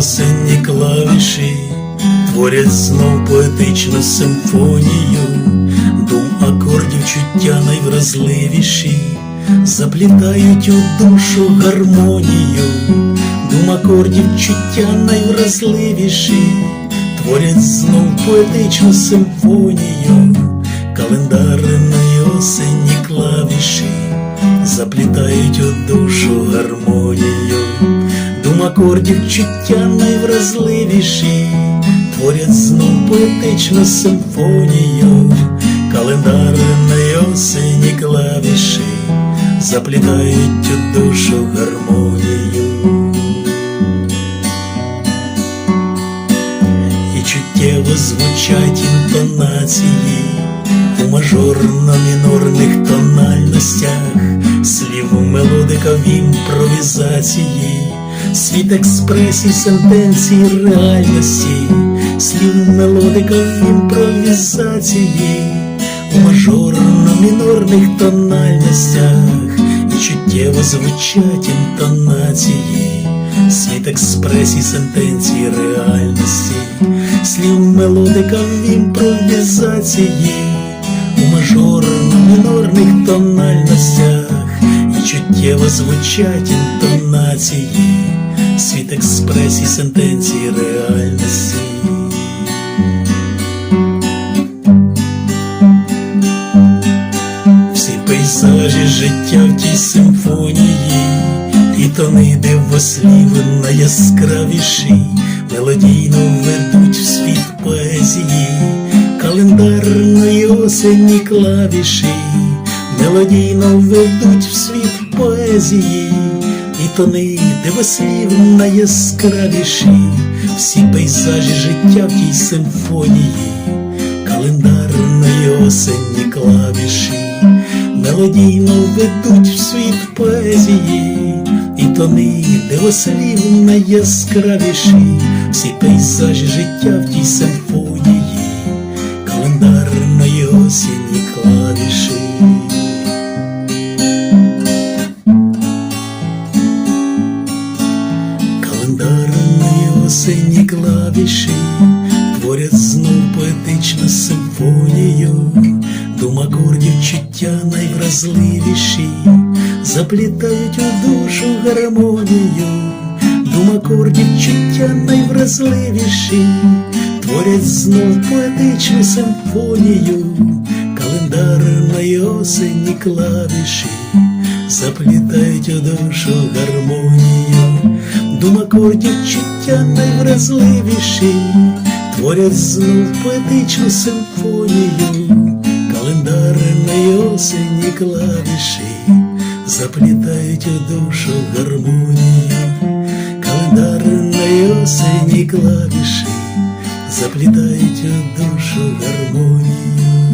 осенні клавіші творять знов поетичну симфонію, дум акордів чуття найвразливіші, заплітають у душу гармонію, дум акордів чуття найвразливіші, творять знов поетичну симфонію, календарної осенні клавіші заплітають у душу гармонію, акордів чуття найвразливіші, творять знов поетичну симфонію, календарної осені клавіші, заплітають у душу гармонію. І чуттєво звучать інтонації у мажорно-мінорних тональностях, слів мелодика в імпровізації, світ експресій, сентенції реальності, слів мелодика імпровізації, у мажорно-мінорних тональностях, і чуттєво звучать інтонації, світ експресій, сентенції реальності, слів мелодика імпровізації, у мажорно-мінорних тональностях, чуттєво звучать інтонації, світ експресій, сентенції реальності. Всі пейзажі життя в тій симфонії, і тони дивослів найяскравіші, мелодійно ведуть в світ поезії, календарної осені клавіші, мелодійно ведуть в світ поезії, і тони дивослів найяскравіші, всі пейзажі життя в тій симфонії календарної осені клавіші, мелодійно ведуть в світ поезії, і тони дивослів найяскравіші, всі пейзажі життя в тій симфонії, Календарної клавіші творять знов поетичну симфонію, дум акордів чуття найвразливіші, заплітають у душу гармонію, дум акордів чуття найвразливіші, творять знов поетичну симфонію, календарної осені клавіші, заплітають у душу гармонію, дум акордів чуття найвразливіші, творять знов поетичну симфонію, календарної осені клавіші, заплітають у душу гармонію, календарної осені клавіші, заплітають у душу гармонію.